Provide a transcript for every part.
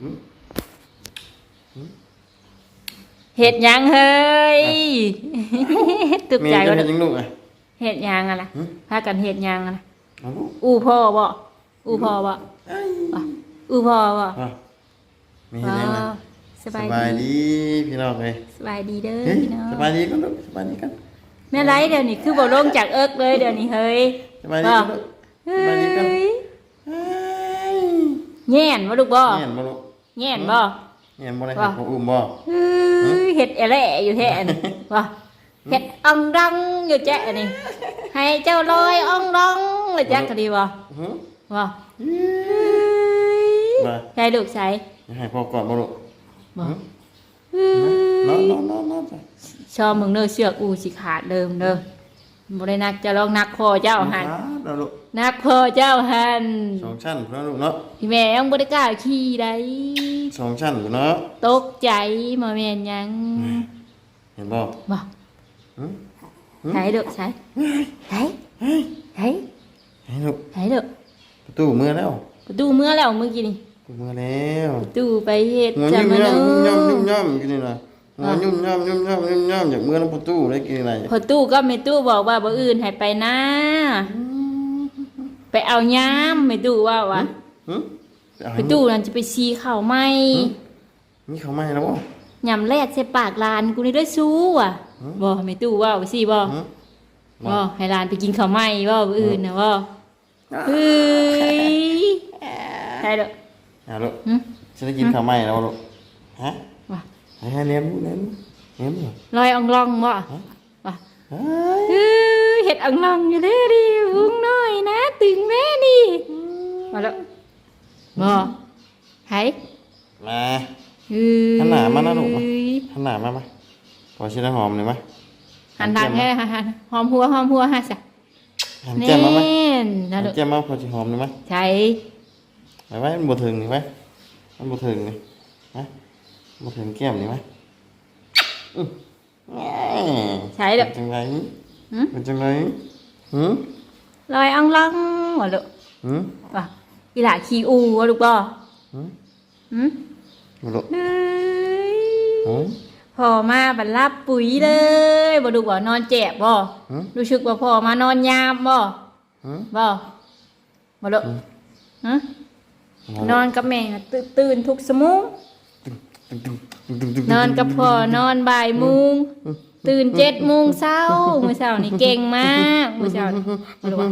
หืมเห็ดหยังเฮ้ยตึกแม่ใจจะว่าเฮ็ดหยังลูกอะเห็ดหยังอะล่ะหืมพากันเห็ดหยังอะล่ะเอาลูกอู้พ่อบ่อู้พ่อบ่เอ้ยบ่อู้พ่อบ่อะไม่เห็นยังนะว้าวสสบายบายดีดีพี่น้องเอ้ยสบายดีเด้อเฮ้ยพี่น้องสบายดีกันลูกสบายดีกันแม่ไรเดี๋ยวนี้คือบ่ลงจากเอิกเลยเดี๋ยวนี้เฮ้ยสบายดีกันลูกเฮ้สบายดีกันยเฮ้ยแง่นบ่ลูกบ่เห็นบ่ลูก แง่นบ่เห็นบ่ได้ว่าครับผมอุ้มบ่เฮ้ยเห็ดอะไรอยู่แท้นี่บ่เห็ดอ่องดังอยู่แจ๊ะนี่ให้เจ้าลอยอ่องดองเลยแจ๊ะก็ดีบ่หือบ่มาใช่ลูกใส่อย่าให้พ่อก่อนบ่ลูกบ่หือนอนนอนนอนนอนจ้ะชอบมึงเด้อเสือกอูสิขาดเดิมเด้อ บ่ได้นักจะลองนักพ่อเจ้าหันเอาลูกนักพ่อเจ้าหันสองชั้นพุ่นเนาะลูกเนาะพี่แม่ยังบ่ได้กล้าขี่ได้สองชั้นพุ่นเนาะตกใจมาแม่นหยัง เห็นบ่บ่หือใส่ลูกใส่ใส่ใส่ให้ลูกใส่ลูกประตูมือแล้วประตูเมื่อแล้วเมื่อกี้นี่ประตูมือแล้วประตูไปเฮ็ดหัวจะยุ่มมาย่อเด้มยุ่มย่อมอยุ่มย่อมกินนี่นะ หัวยุ่มย่อมยุ่มย่อมยุ่มย่อมจากมือน้ำประตูได้กินอะไรพอตู้ก็แม่ตู้บอกว่าบ่อื่นให้ไปนะไปเอายามแม่ตู้ว่าว่าหึไปตู้นั่นจะไปซีข้าวไหมมีเขาไหมแล้วบ่ ยำแรดใส่ปากหลานกูนี่ด้วยสู้อะบ่แม่ตู้ว่าไปสิบ่หึ บ่ให้หลานไปกินข้าวไหมบ่บ่อื่นนะบ่เฮ้ยใช่เด้ออะลูกหึ ฉันได้กินข้าวไหมแล้วลูกฮะ ว่าให้เลี้ยงเลี้ยงเลี้ยงลอยอ่องลองบ่ว่าเฮ้ยเฮ้ยเฮ็ดอ่องลองอยู่เด้อดิวุ้งน้อยนะ ตึงแม่นี่มาแล้วบ่ไผมาเฮ้ยหันหน้ามานะลูกมาหันหน้ามาไหมพอชิได้หอมเลยไหมหันทางแค่หันหันหอมหัวหอมหัวฮะจ้ะหันแน่แก้มมาไหมนหันะนลูกแก้มมาพอชิหอมเลยไหมใช่ไปไว้มันบ่ถึงนี่ไหมมันบ่ถึงนี่ฮะ บ่ถึงแก้มนี่ไหมอื้อแหม่ใช่ลูกเป็นจังไรหืมเป็นจังไรหืมลอยอ่องลองว่าลูกหืมว่าอีหล่าขี้อูว่าลูกบ่หืมหืมบ่ลูกเฮ้ยหืมพอมาบรรลับปุ๋ยเลยบ่ดูบ่นอนเจ็บบ่หืมรู้สึกว่าพอมานอนยามบ่หืมบ่บ่ลูกฮะนอนกับแม่ตื่นตื่นทุกสมุง นอนกับพ่อนอนบ่ายโมุงตื่นเจ็ดโมงเช้ามื้อเช้านี่เก่งมากมื้อเช้านี่บ่รู้ว่า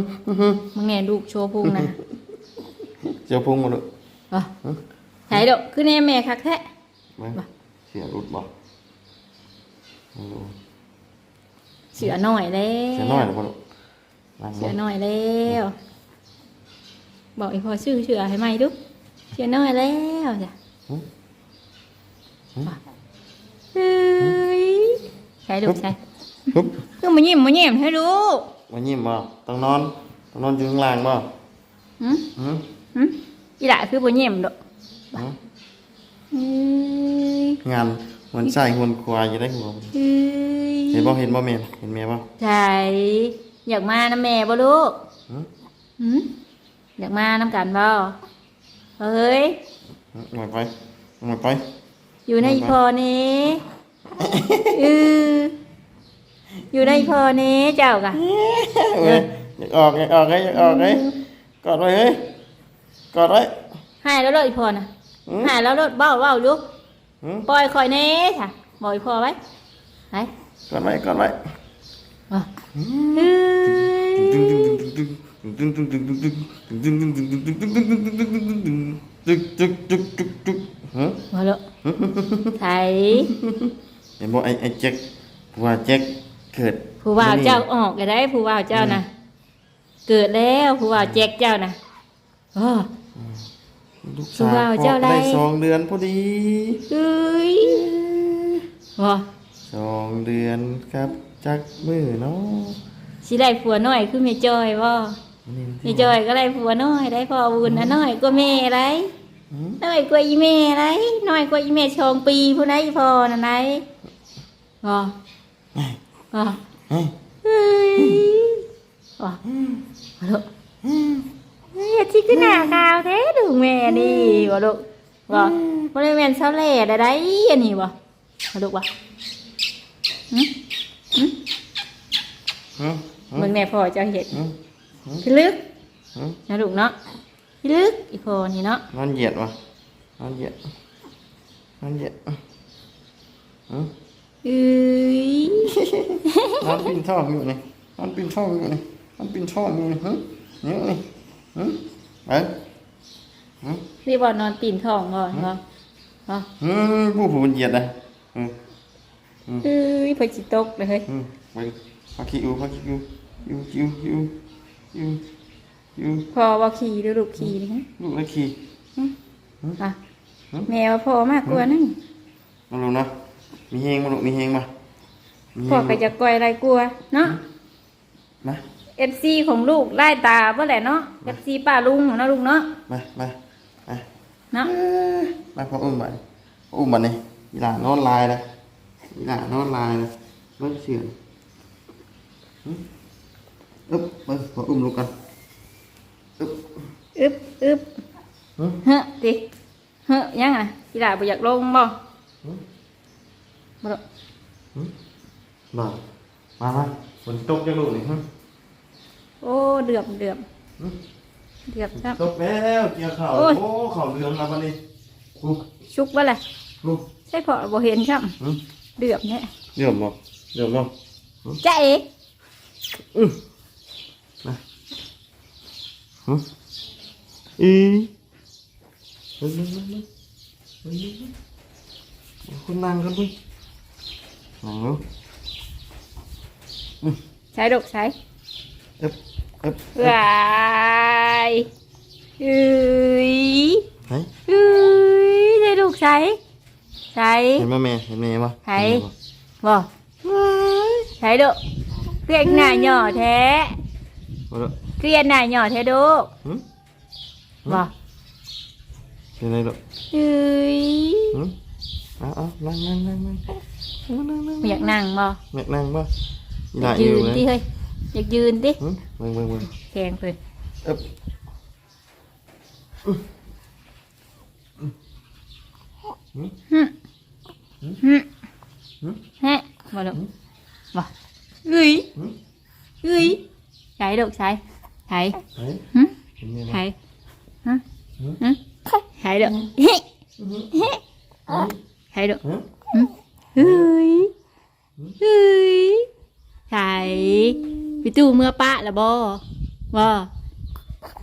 มึงแน่ลูกโชว์พุงนะเจียวพุงบ่ลูกบ่ใช่ลูกคือแน่แม่คักแท้มาบ่เสียรุดบ่บ่ลูกเสือน้อยแล้เสียวน้อยหรือบ่ลูกนั่งเสืบ่อน้อยแล้วบอกอีพ่อชื่อเสือให้ใหม่ดูเสือน้อยแล้วจ้ะ เฮ้ยใช่ลูกใช่ฮึบคือมายิ้มมาแย้มให้ลูกมายิ้มบ่ต้องนอนต้องนอนอยู่ข้างล่างบ่หืมหืมหืมอีหล่ะคือบ่แย้มดอกหืมเฮ้ยงานมันใส่หุ่นควายอยู่ได้หัวเฮ้ยเห็นบ่เห็นบ่แม่นเห็นแม่บ่ใช่อยากมานะแม่บ่ลูกหืมหืมอยากมาน้ำกันบ่เฮ้ยมาไปมาไป อยู่ในพอนี้เอออยู่ในพอนี้เจ้ากะเอ้ยอยากออกอยากออกเฮ้ยอยากออกเฮ้ยกอดไว้เฮ้ยกอดไว้ให้แล้วรถอีพอน่ะหืมให้แล้วรถเบ้าเบ้าลูกหืมปล่อยคอยเน่ค่ะบอกอีพอไว้ไหนกอดไว้กอดไว้อะเฮ้ยจึกจึกจึกจึกจึกฮะมาแล้ว ไถเห็นบ่ไอ้ไอ้แจ็คว่าแจ็คเกิดผู้บ่าวเจ้าออกก็ได้ผู้บ่าวเจ้านะเกิดแล้วผู้บ่าวแจกเจ้านะอ้อ ลูกสาวผู้บ่าวเจ้าได้สองเดือนพอดีเอ้ยว้าสองเดือนครับจักมือเนาะสิได้ผัวน้อยคือแม่จอยบ่แม่จอยก็ได้ผัวน้อยได้พ่อบุญนะน้อยกว่าแม่ไรหืม น้อยกว่าอีแม่ไรน้อยกว่าอีแม่ชองปีผู้ใดอีพ่อนั่นไหนบ่บ่เฮ้ยเฮ้ยบ่มาลูกเฮ้ยที่ขึ้นหน้าขาวแท้ดูแม่นี่บ่ลูกบ่บ่ได้แม่นเซาแหล่ได้ได้อันนี้บ่มาลูกบ่หึอืมเบิ่งแน่พ่อเจ้าเฮ็ดอืมพี่ลึกอืมนะลูกเนาะ พี่ลึกอีพ่อนี่เนาะนอนเหยียดวะนอนเหยียดนอนเหยียดอืมเอ้ยนอนปีนท่ออยู่นี่นอนปีนท่ออยู่นี่นอนปีนท่ออยู่นี่ฮึนี่นี่ฮึไปฮึพี่บ่นอนปีนท้องบ่บ่บ่ฮึผู้ผู้มันเหยียดนะอืมเอ้ยเพิ่นสิตกเลยเฮ้ยอืมไปพักขี้อูพักขี้อูยูยูยู ยูยูพ่อบ่ขี่หรือลูกขี่นี่ฮะลูกนักขี่อะแม่ว่าพ่อมากกว่านั่นมาลูกนะมีเฮงมาลูกมีเฮงมามีเฮพ่องก็จะก่อยอะไรกลัวเนาะมา FC ของลูกไล่ตาบ่แหละเนาะ FC ป้าลุงเนาะลูกเนาะมามามาเนาะมาพออุ้มบัดพออุ้มบัดนี่อีหลานอนลายนะอีหลานอนลายนะนอนเฉื่อยหึอึ๊บมาพออุ้มลูกกัน อึ๊บอึบอึบหึเฮ้อติเฮ้อยังอะอีหล่าบ่อยากลงบ่บ่ดอกมามามาฝนตกยังลูกนี่ฮะโอ้เดือบเดือบหึเดือบครับตกแล้วเกี่ยวข่าวโอ้ยโอ้ข่าวเรืองแล้ววันนี้ลูกชุกบ่ล่ะลูกใช่พอบ่เห็นครับหึเดือบเนี่ยเดี๋ยวมาเดี๋ยวมาจ้าเอ๋อือมา หึอีเฮ้ยเฮ้ยเฮ้ยเฮ้ยเฮ้ยเฮ้ยคุณนั่งกันดินั่งลูกใช้ดอกใช้ เอ๊บเอ๊บวายเอ้ยเฮ้ยเอ้ยใช้ดอกใช้ใช้เห็นไหมแม่เห็นแม่ปะไหนบ่ใช้ดอกเกลียนหน้าหย่อแท้มาแล้วเกลียนหน้าหย่อแท้ดอกหึ บ่เป็นไรลูกเอ้ยหึเอาเอานั่งนั่งนั่งนั่งนั่งนั่งนั่งบ่อยากนั่งบ่แม่นั่งปะอยากยืนติเฮ้ยอยากยืนติหึเบิ่งเบิ่งเบิ่งแข็งเพิ่นเอ๊บหึหึแฮะบ่ดอกบ่เอ้ยหึเอ้ยใช้ดอกใช้ ใช้เฮ้ยหึเห็นแม่ปะใช้ฮะหึฮะใช้ดอกเฮ้ใช้ดอกหึเฮ้ยเฮ้ยใช้พี่ตู้เมื่อปะละบ่บ่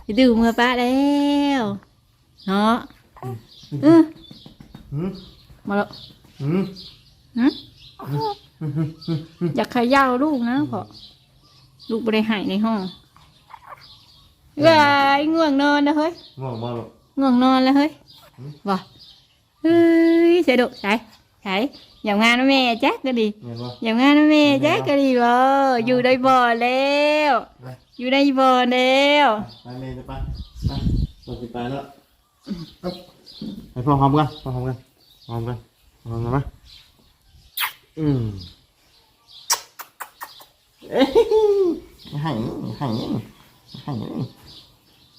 พี่ตู้เมื่อปะแล้วเนาะเออหึมาแล้วหึหึอยากเขย่าลูกนะพ่อลูกบริหายในห้อง วายง่วงนอนนะเฮ้ยง่วงบ่ลูก ง่วงนอนแล้วเฮ้ยบ่เฮ้ยเสยดุใส่ใส่อย่างงานนะแม่แจ๊กก็ดีเห็นบ่ อย่างงานนะแม่แจ๊กก็ดีบ่อยู่ในบ่อแล้ว ไป อยู่ในบ่อแล้วไปแม่จะไปไปเราจะไปแล้วอ๊บไปพ่อหอมกันพ่อหอมกันหอมกันหอมกันไหมอืมเอ้ยให้ให้ให้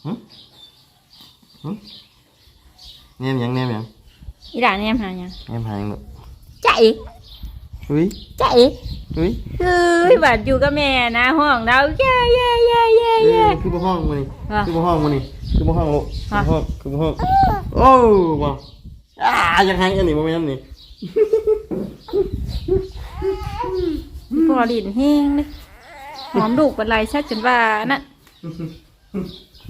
หึหึเนียมยังเนียมยังอีหลานเนี่ยหายังเนียมหายังลูกจ้าอีกเฮ้ยจ้าอีกเฮ้ยเฮ้ยบาดอยู่กับแม่นะห้องเราเย้เย้เย้เย้เอ้เย้ยคือบ่ห้องมานี่ว่ะคือบ่ห้องมานี่คือบ่ห้องลูกคือว่ะบ่ห้องคือบ่ห้องโอ้บ่อ่ายังให้อันนี้บ่แม่นนี่พอดินแห้งเลยหอมลูกเป็นไรชัดจนว่านั่น จ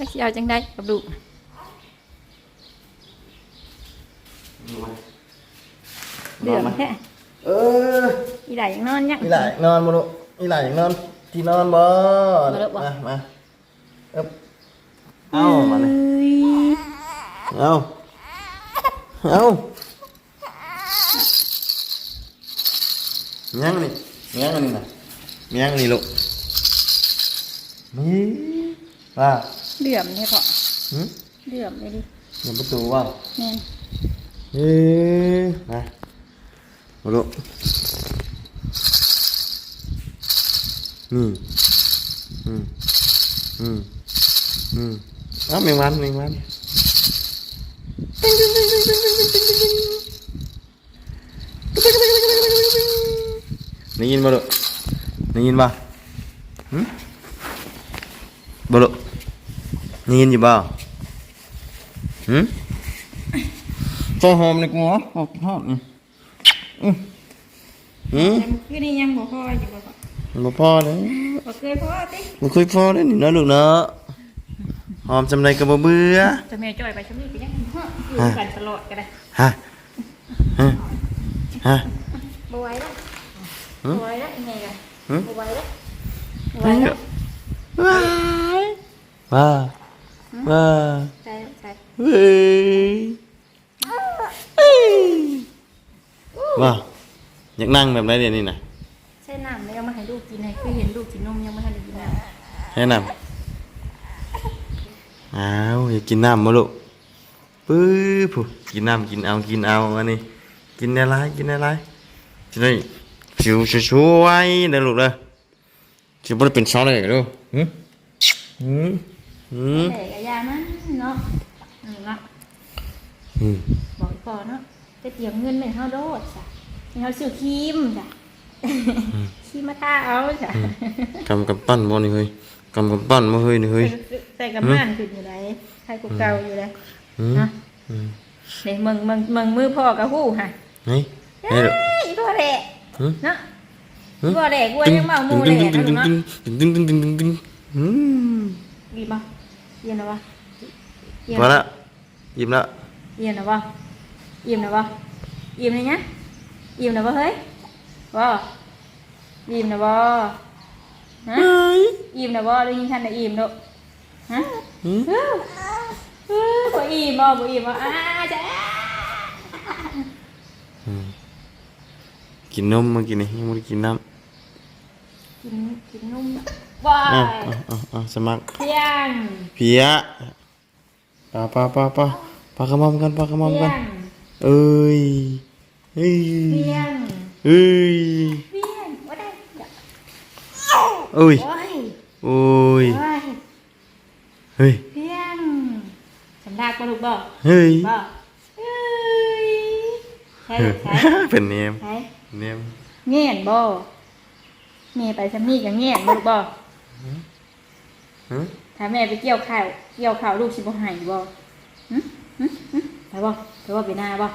ักสิเอาจังได้กับลูกเดือดแท้เอออีหลายยังนอนยังอีหลายนอนบ่ลูกอีหลายยังนอน ที่นอนบ่มาลูกบ่มามาเอ๊บเอามาเลยเอ้ยเอาเอา เมียงนี่เมียงอันนี้น่ะเมียงอันนี้ลูกนี่ว่าเดือดเนี่ยพอหึเดือดเลยดิเดี๋ยวประตูว่าแม่นเฮ้ยมามาลูกนี่อืมอืมอืมเอ้าแมงวันแมงวัน ได้ยินบ่ลูกได้ยินบ่หึบ่ลูกได้ยินอยู่บ่หึตัวหอมนี่กูเหรอหอมหอมอืมอืมอืมคือนี่ยังบ่พออยู่บ่บ่พอเลยบ่เคยพอติบ่คุยพอเลยนี่เนาะลูกเนาะหอมจำไรก็บ่เบื่อจะแม่จ่อยไปชำนี้ก็ยังฮะอยู่กันตลอดก็ได้ฮะฮะฮะบ่ไหวแล้วหึบ่ ไหวแล้วยังไงกันหึบ่ไหวแล้วบ่ไหวแล้วว้ายว้าว้าใช่ใช่เว้ยว้าอยากนั่งแบบไหนเดี๋ยวนี้น่ะใช่น้ำแล้วเอามาให้ลูกกินให้คือเห็นลูกกินนมยังไม่ทันได้กินน้ำให้น้ำอ้าวอยากกินน้ำมาลูกปื้อผู้กินน้ำกินเอากินเอาอันนี้กินอะไรกินอะไรจะ ได้ผิวช่วยๆเด้อลูกเด้อจะบ่ได้เป็นช้อนเลยลูกหึหึหึแต่กะยามันเนาะอืมเนาะอืมบอกอีกก่อนเนาะจะเตรียมเงินไปให้เฮาโดดจ้ะให้เฮาซื้อครีมจ้ะครีมมาทาเอาจ้ะกำกับปั้นบ่นี่เฮ้ยกำกับปั้นบ่เฮ้ยนี่เฮ้ยใส่กับม่านขึ้นอยู่ไหนใครกูเก่าอยู่เลยอืมนะอืมนี่มึงมึงมึงมือพ่อกับหู้ฮะเฮ้ยเฮ้ยลูกเอ้ยพ่อแหละหึ เนาะหึพ่อแหละกูยังเมาหมูแหละตึ้งนะตึ้งลูกตึ้งเนาะตึ้งตึ้งตึ้งตึ้งตึ้งอืมดีป่ะเย็นนะวะเย็นพอละยิ้มละเย็นนะวะอิ่มนะวะอิ่มเลยนะอิ่มนะวะเฮ้ยว้าอิ่มนะวะฮะอิ่มนะวะได้ยินท่านนะอิ่มลูกฮะอืมเออเออบ่อิ่มบ่บ่อิ่มบ่อ่าจ้ะ อืม กินนมมากินนี่ยังไม่ได้กินน้กินกินนมว้าำอะยอะอะอะสมัคร เที่ยงเพียปาปาปาปาปากระมอมกันปากระมอมเที่กัยนงเอ้ยเอ้ยเที่ยงเอ้ยเที่ยงว่าได้จ้ะเอ้ยโอ้ยโอ้ยโอ้ยเฮ้ยเที่ยงสำดากบ่ลูกบ่เฮ้ยบ่เอ้ยใช่ใช่เป็นเนมใช่เนมเงียนบ่แม่ไปซำนี้ก็เงียนบ่ลูกบ่ฮะถ้าแม่ไปเกี่ยวข้าวเกี่ยวข้าวลูกสิบ่ให้บ่หึหึหึไปบ่ไปบ่ไปหน้าบ่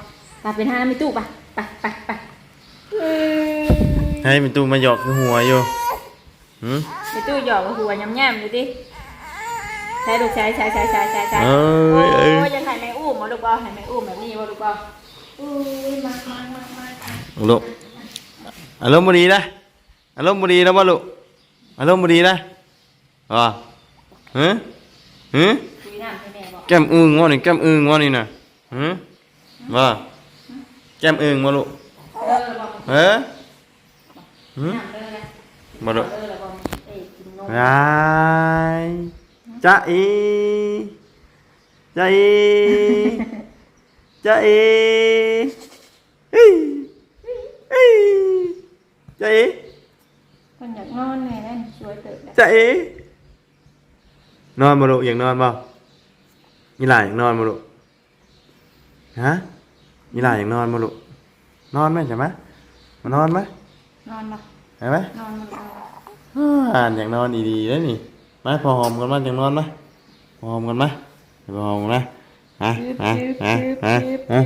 ไปไปหน้ามีตู้ปะไปไปไปเอ้ยให้เป็นตู้มาหยอกคือหัวอยู่หืมไปตู้หยอกกับหัวย่ำๆอยู่ดิใช่ลูกใช่ใช่ใช่ใช่ใช่ใช่เอ้โอ้ยเอ้ยยยังให้แม่อุ้มบ่ลูกบ่ให้แม่อุ้มแบบนี้บ่ลูกบ่อุ้ยมามามามาลูก อารมณ์บดีนะอารมณ์บดีแล้วบ่ลูกอารมณ์บดีนะอ๋อฮะฮะคุยน้ำให้แม่บอกแก้มอึงวะนี่แก้มอึงวะนี่นะฮะว่าแก้มอึงวะลูกเออบอกเฮ้ฮะน้ำเด้อนะบ่ลูกเออแล้วบอกเอ้ยกินนมยายจ้าอีจ้าอีจ้าอีเฮ้ยเฮ้ย จ้าอีคนอยากนอนแม่นั่นช่วยเติบแล้วจ้าอีนอนมาลูกอยากนอนบ่มีหลายอยากนอนมาลูกฮะมีหลายอยากนอนมาลูกนอนไหมใช่ไหมมานอนไหมนอนบ่เห็นไหมนอนบ่นอนบ่อ่านอยากนอนดีๆแล้วนี่มาพอหอมกันมาอยากนอนไหมพอหอมกันไหมพอหอมกันนะฮะฮะฮะฮะฮะ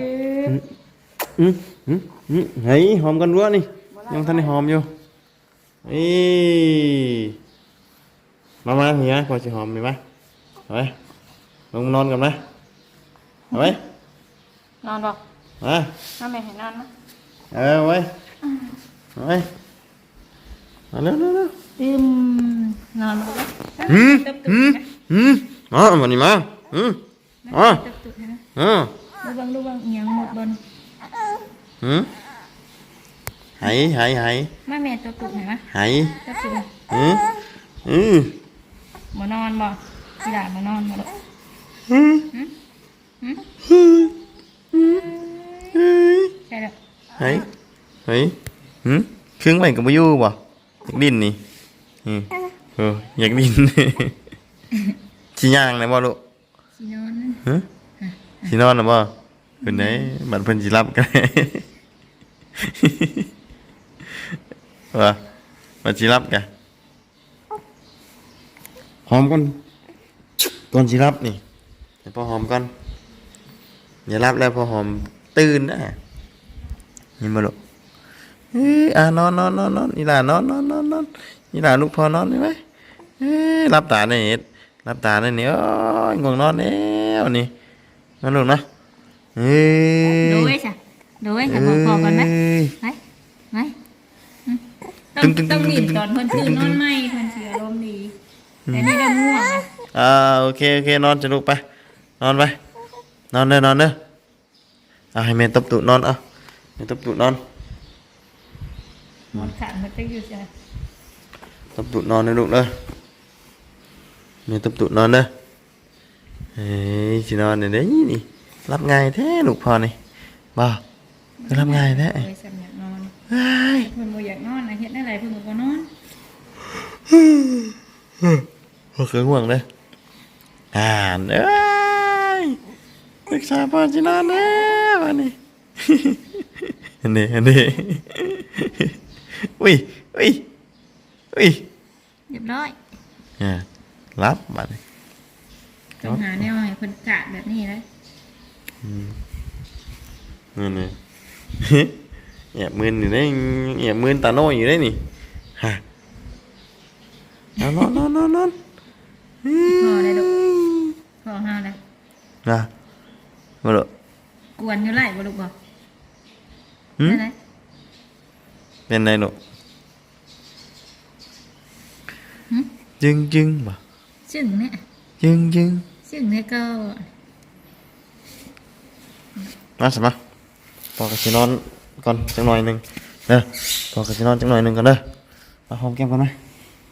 อืมอืมอืมเฮ้ยหอมกันรั้วนี่ ยังทันได้หอมอยู่เอ้ยมามาเฮียพอจะหอมดีไหมเอาไว้ลงนอนกันไหมเอาไว้นอนบ่มาน้าแม่ให้นอนนะเออเอาไว้เอาไว้มาเร็วเร็วเร็วอืมนอนบ่ลูกหืมตึบหืมๆนะหืมอ๋อมานี่มาหืมอ๋อตึบๆนะอ๋อดูบังดูบังเอียงหมดบนหืมไหายหายหายมาแม่ตัวตุกหน่อยนะหายตัวตุกหืมอืมบ่นอนบ่พี่ดาบ่นอนบ่ลูกหืมหืมหืมหืมใช่แล้วหายหายหืมเครื่องใหม่กับมาอยู่บ่อยากดิ้นนี่อืมเอออยากดิ้นสิย่างได้บ่ลูกสินอนฮะสินอนน่ะบ่เพิ่นได้บัดเพิ่นสิรับกัน ว่าบัดสิรับกันหอมก่อนก่อนสิรับนี่ให้พอหอมก่อนอย่ารับแล้วพอหอมตื่นนะนี่บ่ลูกเอ้ยอะนอนนอนนอนนอนอีหล่านอนนอนนอนนอนอีหล่าลูกพอนอนได้ไหมเอ้ยรับตาได้เฮ็ดรับตาได้นี่โอ้ยง่วงนอนแล้วนี่นอนลูกนะเอ้ยโดยจ้ะโดยค่ะพอพอกันไหมเอ้ยไหมไหมอืม ต้อตึ้งงตึ้งต้องตึ้งหลินตอนเพิ่นตื่นนอนไหมเพิ่นเสียอารมณ์ดีแต่นี่เราง่วงอะอ่าโอเคโอเคนอนจะลูกไป นอนไป นอนเด้อนอนเด้อเอาให้แม่ตบตุนอนเอาแม่ตบตุนอนหมดขาดมันจะอยู่จ้ะตบตุนอนเด้อลูกเด้อแม่ตบตุนอนเด้อเฮ้ยสินอนเด้อเด้อนี่รับง่ายแท้ลูกพอนี่บ่คือรับง่ายแท้โดยสำอยากนอน เฮ้ยเพิ่นบ่อยากนอนนะเฮ็ดได้ไรเพิ่นก็บ่นอนพอเคยห่วงเด้ออ่านเอ้ยปรึกษาพ่อสินอนแล้วอันนี้อันนี้อันนี้อุ้ยอุ้ยอุ้ยเรียบร้อยอ่ารับบัดนี้ต้องหาแนวให้เพิ่นกะแบบนี้นะนี่นี่ แอบมืนอยู่ได้แอบมืนตาโน่อยู่ได้นี่ฮะเอานอนนอนนอนนอนพอได้ลูกพอเฮาแล้วนะมาดูกวนอยู่ไรบ่ลูกบ่หืมได้ไหมเป็นไรหนูหืมจึงจึงบ่ซึ่งเนี่ยจึงจึงซึ่งเนี่ยก็มาสิมาพอกระชินอน ก่อนจังหน่อยหนึ่งเด้อพอกระชินอนจังหน่อยหนึ่งก่อนเด้อมาหอมแก้มกันไหม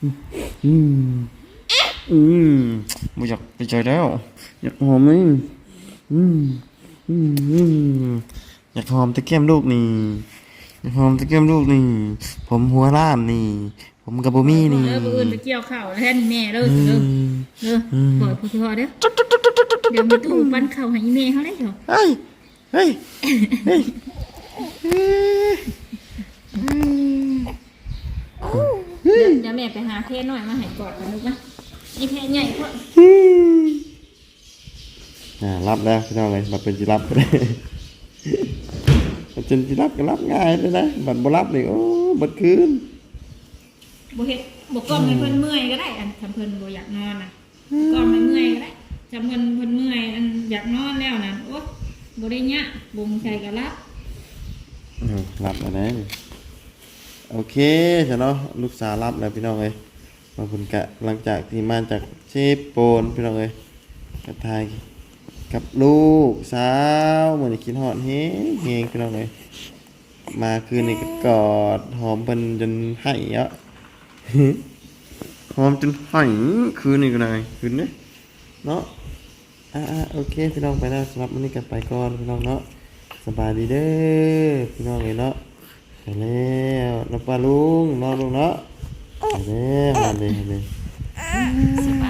อืมอืมอืมบ่อยากไปใจแล้ว อยากหอมนี่อืมอืมอืมอยากหอมตะแก้มลูกนี่อยากหอมตะแก้มลูกนี่ ผมหัวล้านนี่ ผมกับบ่มีนี่เออบ่อื่นไปเกี่ยวข้าวแล้วแท้นี่แม่เด้ออืสิเด้อมเด้อปล่อยผู้ที่พอเด้อเดี๋ยวมีตู้ปั้นข้าวให้อีแม่เขาได้เหรอเฮ้ยเฮ้ยเฮ้ย เดี๋ยวแม่ไปหาเพศหน่อยมาให้กอดกันลูกนะอีเพศใหญ่พวกอ่ารับแล้วพี่น้องเลยมาเป็นจิรับก็ได้มาเป็นจิรับก็รับง่ายเลยนะบัตรบรับนี่โอ้บัดคืนบ่เฮ็ดบ่ก้อมให้เพิ่นเมื่อยก็ได้ อันทำเพิ่นบ่อยากนอนน่ะก้อมให้เมื่อยก็ได้จำเพิ่นเพิ่นเมื่อยอันอยากนอนแล้วนั่นโอ๊ยบ่ได้เนี้ยบ่งใจก็รับ รับแล้วนะนี่โอเคเถอะเนาะลูกสาวรับแล้วพี่น้องเลยมาคุณกะหลังจากที่มาจากเชฟโปนพี่น้องเลยกะทายกับลูกสาวเหมือนกินหอดเฮงเฮงพี่น้องเลยมาคืนนี้ก็กอดหอมเพิ่นจนให้อะหอมจนไหายคืนนี้ก็ได้คืนนี้เนาะอ่าโอเคพี่น้องไปแล้วสำหรับวันนี้กันไปก่อนพี่น้องเนาะ สบายดีเด้อพี่น้องเลยเนาะไปแล้วน้องปลาลุงน้องลุงเนาะไปแล้วมาเลยมาเลย สบาย